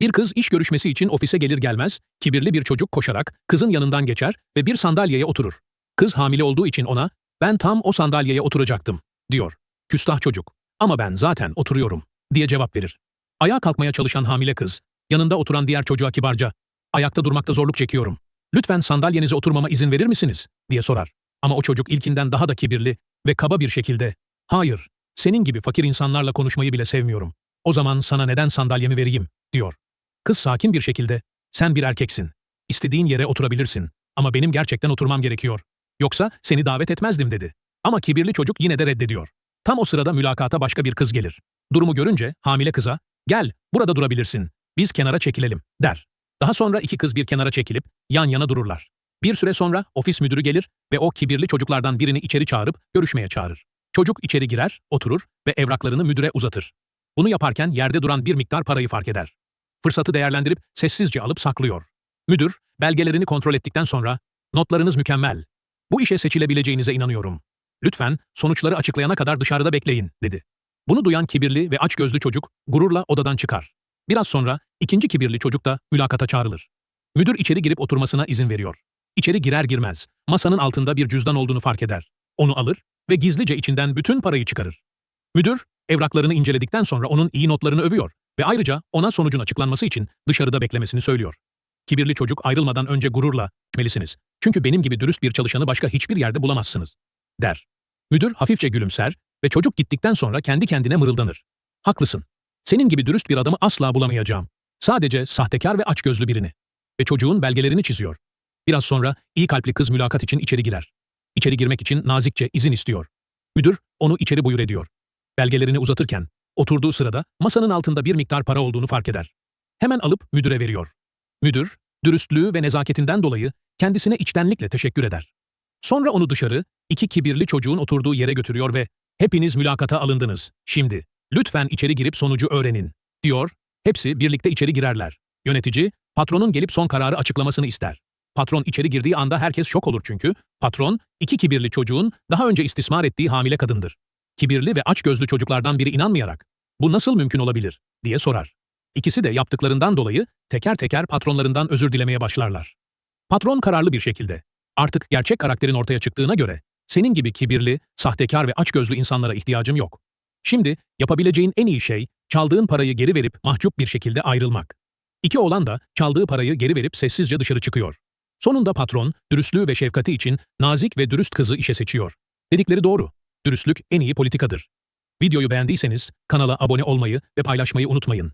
Bir kız iş görüşmesi için ofise gelir gelmez, kibirli bir çocuk koşarak kızın yanından geçer ve bir sandalyeye oturur. Kız hamile olduğu için ona, ben tam o sandalyeye oturacaktım, diyor. Küstah çocuk, ama ben zaten oturuyorum, diye cevap verir. Ayağa kalkmaya çalışan hamile kız, yanında oturan diğer çocuğa kibarca, ayakta durmakta zorluk çekiyorum. Lütfen sandalyenize oturmama izin verir misiniz? diye sorar. Ama o çocuk ilkinden daha da kibirli ve kaba bir şekilde, hayır, senin gibi fakir insanlarla konuşmayı bile sevmiyorum. O zaman sana neden sandalyemi vereyim, diyor. Kız sakin bir şekilde, sen bir erkeksin. İstediğin yere oturabilirsin. Ama benim gerçekten oturmam gerekiyor. Yoksa seni davet etmezdim dedi. Ama kibirli çocuk yine de reddediyor. Tam o sırada mülakata başka bir kız gelir. Durumu görünce hamile kıza, gel, burada durabilirsin. Biz kenara çekilelim, der. Daha sonra iki kız bir kenara çekilip yan yana dururlar. Bir süre sonra ofis müdürü gelir ve o kibirli çocuklardan birini içeri çağırıp görüşmeye çağırır. Çocuk içeri girer, oturur ve evraklarını müdüre uzatır. Bunu yaparken yerde duran bir miktar parayı fark eder. Fırsatı değerlendirip sessizce alıp saklıyor. Müdür, belgelerini kontrol ettikten sonra, notlarınız mükemmel. Bu işe seçilebileceğinize inanıyorum. Lütfen sonuçları açıklayana kadar dışarıda bekleyin, dedi. Bunu duyan kibirli ve açgözlü çocuk gururla odadan çıkar. Biraz sonra ikinci kibirli çocuk da mülakata çağrılır. Müdür içeri girip oturmasına izin veriyor. İçeri girer girmez masanın altında bir cüzdan olduğunu fark eder. Onu alır ve gizlice içinden bütün parayı çıkarır. Müdür evraklarını inceledikten sonra onun iyi notlarını övüyor ve ayrıca ona sonucun açıklanması için dışarıda beklemesini söylüyor. Kibirli çocuk ayrılmadan önce gururla, "Melisiniz. Çünkü benim gibi dürüst bir çalışanı başka hiçbir yerde bulamazsınız." der. Müdür hafifçe gülümser ve çocuk gittikten sonra kendi kendine mırıldanır. Haklısın. Senin gibi dürüst bir adamı asla bulamayacağım. Sadece sahtekar ve açgözlü birini. Ve çocuğun belgelerini çiziyor. Biraz sonra iyi kalpli kız mülakat için içeri girer. İçeri girmek için nazikçe izin istiyor. Müdür onu içeri buyur ediyor. Belgelerini uzatırken oturduğu sırada masanın altında bir miktar para olduğunu fark eder. Hemen alıp müdüre veriyor. Müdür, dürüstlüğü ve nezaketinden dolayı kendisine içtenlikle teşekkür eder. Sonra onu dışarı, iki kibirli çocuğun oturduğu yere götürüyor ve ''Hepiniz mülakata alındınız. Şimdi lütfen içeri girip sonucu öğrenin.'' diyor. Hepsi birlikte içeri girerler. Yönetici, patronun gelip son kararı açıklamasını ister. Patron içeri girdiği anda herkes şok olur çünkü patron, iki kibirli çocuğun daha önce istismar ettiği hamile kadındır. Kibirli ve açgözlü çocuklardan biri inanmayarak, bu nasıl mümkün olabilir, diye sorar. İkisi de yaptıklarından dolayı teker teker patronlarından özür dilemeye başlarlar. Patron kararlı bir şekilde, artık gerçek karakterin ortaya çıktığına göre, senin gibi kibirli, sahtekar ve açgözlü insanlara ihtiyacım yok. Şimdi yapabileceğin en iyi şey, çaldığın parayı geri verip mahcup bir şekilde ayrılmak. İki oğlan da çaldığı parayı geri verip sessizce dışarı çıkıyor. Sonunda patron, dürüstlüğü ve şefkati için nazik ve dürüst kızı işe seçiyor. Dedikleri doğru. Dürüstlük en iyi politikadır. Videoyu beğendiyseniz kanala abone olmayı ve paylaşmayı unutmayın.